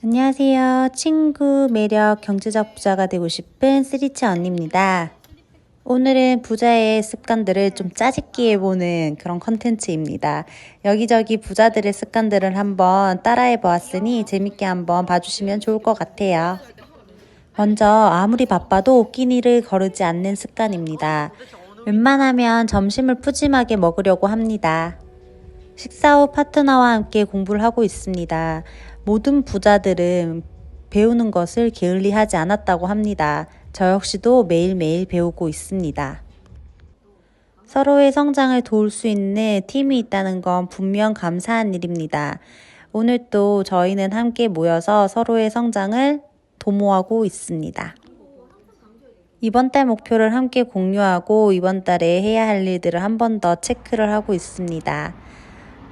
안녕하세요. 친구, 매력, 경제적 부자가 되고 싶은 쓰리치 언니입니다. 오늘은 부자의 습관들을 좀 짜집기 해보는 그런 컨텐츠입니다. 여기저기 부자들의 습관들을 한번 따라해 보았으니 재밌게 한번 봐주시면 좋을 것 같아요. 먼저 아무리 바빠도 끼니를 거르지 않는 습관입니다. 웬만하면 점심을 푸짐하게 먹으려고 합니다. 식사 후 파트너와 함께 공부를 하고 있습니다. 모든 부자들은 배우는 것을 게을리하지 않았다고 합니다. 저 역시도 매일매일 배우고 있습니다. 서로의 성장을 도울 수 있는 팀이 있다는 건 분명 감사한 일입니다. 오늘 또 저희는 함께 모여서 서로의 성장을 도모하고 있습니다. 이번 달 목표를 함께 공유하고 이번 달에 해야 할 일들을 한 번 더 체크를 하고 있습니다.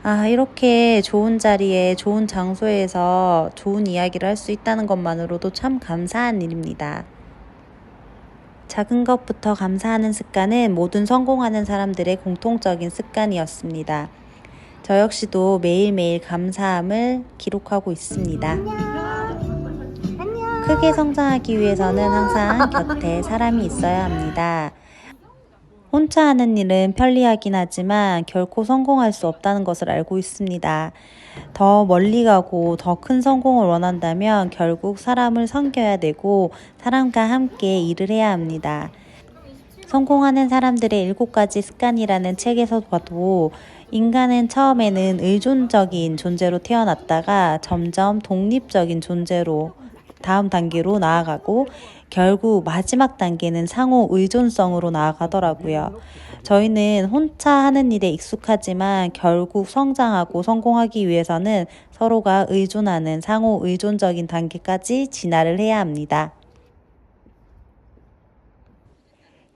아, 이렇게 좋은 자리에 좋은 장소에서 좋은 이야기를 할 수 있다는 것만으로도 참 감사한 일입니다. 작은 것부터 감사하는 습관은 모든 성공하는 사람들의 공통적인 습관이었습니다. 저 역시도 매일매일 감사함을 기록하고 있습니다. 크게 성장하기 위해서는 항상 곁에 사람이 있어야 합니다. 혼자 하는 일은 편리하긴 하지만 결코 성공할 수 없다는 것을 알고 있습니다. 더 멀리 가고 더 큰 성공을 원한다면 결국 사람을 섬겨야 되고 사람과 함께 일을 해야 합니다. 성공하는 사람들의 일곱 가지 습관이라는 책에서 봐도 인간은 처음에는 의존적인 존재로 태어났다가 점점 독립적인 존재로 다음 단계로 나아가고 결국 마지막 단계는 상호 의존성으로 나아가더라고요. 저희는 혼자 하는 일에 익숙하지만 결국 성장하고 성공하기 위해서는 서로가 의존하는 상호 의존적인 단계까지 진화를 해야 합니다.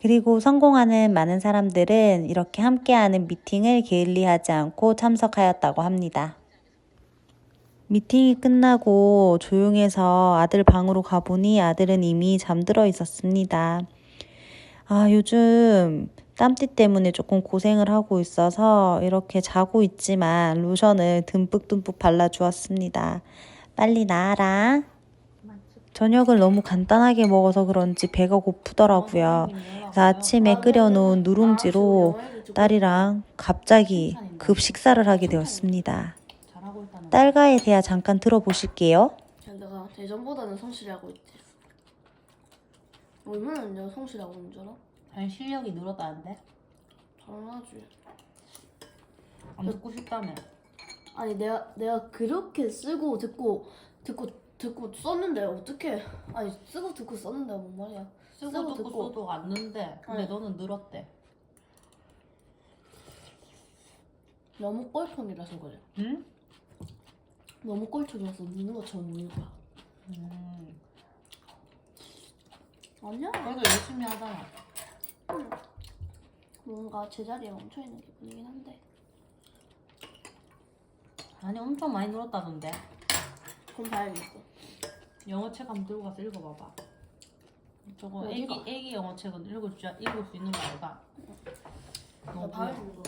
그리고 성공하는 많은 사람들은 이렇게 함께하는 미팅을 게을리하지 않고 참석하였다고 합니다. 미팅이 끝나고 조용해서 아들 방으로 가보니 아들은 이미 잠들어 있었습니다. 아, 요즘 땀띠 때문에 조금 고생을 하고 있어서 이렇게 자고 있지만 로션을 듬뿍듬뿍 발라주었습니다. 빨리 나아라. 저녁을 너무 간단하게 먹어서 그런지 배가 고프더라고요. 아침에 끓여놓은 누룽지로 딸이랑 갑자기 급 식사를 하게 되었습니다. 딸과의 대화 잠깐 들어보실게요. 내가 대전보다는 성실히 하고 있지. 얼마나 내가 성실히 하고 있는 줄 알아? 아니 실력이 늘었다는데 당연하지. 안 듣고 싶다며 아니 내가 내가 그렇게 쓰고 듣고 듣고 듣고 썼는데 어떻게? 아니 쓰고 듣고 썼는데 뭔 말이야? 쓰고 쓰고 듣고 듣고. 써도 왔는데 근데 응. 너는 늘었대 너무 꼴통이라서 그래. 응? 너무 꼴통이라서 느는 것처럼 느는 거야. 음 아니야? 그래도 열심히 하잖아 뭔가 제자리에 멈춰 있는 기분이긴 한데. 아니 엄청 많이 늘었다던데 그럼 봐야겠어. 영어 책 한번 들고 가서 읽어봐봐 저거 애기 어디가? 애기 영어 책은 읽을 수 읽을 수 있는 거 알까? 나 너무 봐야겠어.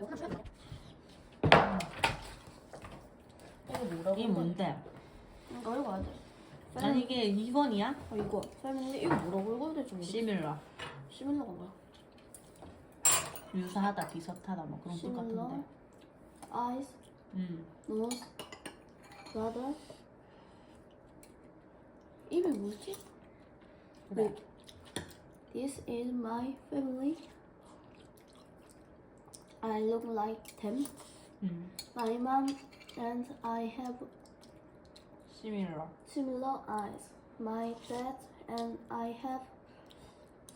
이거 뭐라고? 이게 뭔데? 이거 읽어야 돼. 아니 이게 2번이야? 어, 이거 설명인데 이거 뭐라고 읽어야 될지 모르겠어. 시밀러 시밀러가 뭐야? 유사하다 비슷하다 뭐 그런 뜻 시밀러, 같은데 eyes, 음. nose, brother. 이게 뭐지? 그래 This is my family. I look like them. 음. My mom and I have 시밀러 similar eyes. My dad and I have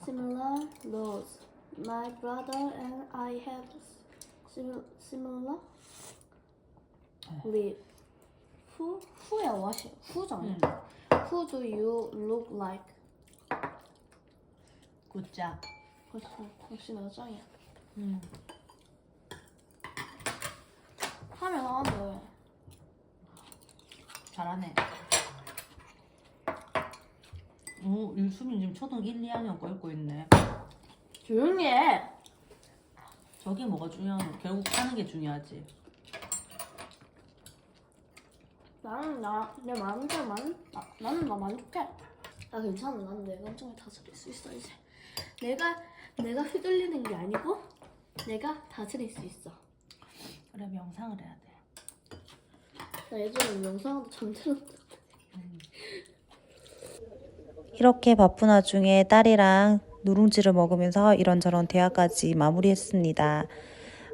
similar nose. My brother and I have sim- similar lip. Who who야 what? Who잖아. 음. Who do you look like? 굿자 그래서 역시 내가 짱이야. 음. 하면 하는데 잘하네. 오, 유수민 지금 초등 1, 2학년 거 읽고 있네. 조용히 해. 저게 뭐가 중요하노? 결국 하는 게 중요하지. 나는 나내 마음대로 만 나, 나는 나 만족해. 나 괜찮아. 나는 내 감정을 다스릴 수 있어 이제. 내가 내가 휘둘리는 게 아니고 내가 다스릴 수 있어. 그래 명상을 해야 돼. 나 예전에 영상도 잠들었다. 이렇게 바쁜 와중에 딸이랑 누룽지를 먹으면서 이런저런 대화까지 마무리했습니다.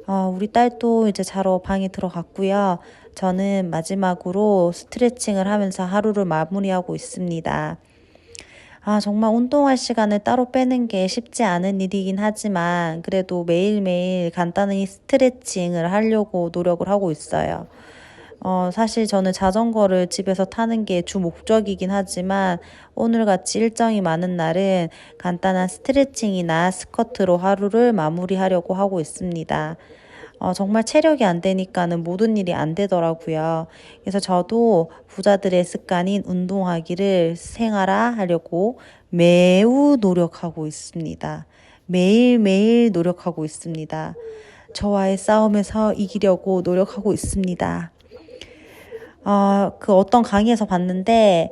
어, 우리 딸도 이제 자러 방에 들어갔고요. 저는 마지막으로 스트레칭을 하면서 하루를 마무리하고 있습니다. 아, 정말 운동할 시간을 따로 빼는 게 쉽지 않은 일이긴 하지만 그래도 매일매일 간단히 스트레칭을 하려고 노력을 하고 있어요. 어, 사실 저는 자전거를 집에서 타는 게 주 목적이긴 하지만 오늘같이 일정이 많은 날은 간단한 스트레칭이나 스쿼트로 하루를 마무리하려고 하고 있습니다. 어, 정말 체력이 안 되니까는 모든 일이 안 되더라고요. 그래서 저도 부자들의 습관인 운동하기를 생활화하려고 매우 노력하고 있습니다. 매일매일 노력하고 있습니다. 저와의 싸움에서 이기려고 노력하고 있습니다. 아, 그 어떤 강의에서 봤는데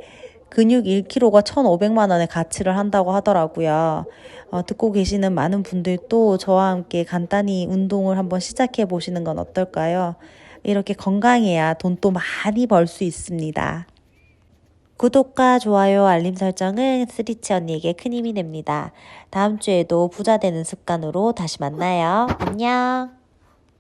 근육 1kg가 1,500만 원의 가치를 한다고 하더라고요. 어, 듣고 계시는 많은 분들도 저와 함께 간단히 운동을 한번 시작해 보시는 건 어떨까요? 이렇게 건강해야 돈도 많이 벌 수 있습니다. 구독과 좋아요, 알림 설정은 스리치 언니에게 큰 힘이 됩니다. 다음 주에도 부자 되는 습관으로 다시 만나요. 안녕.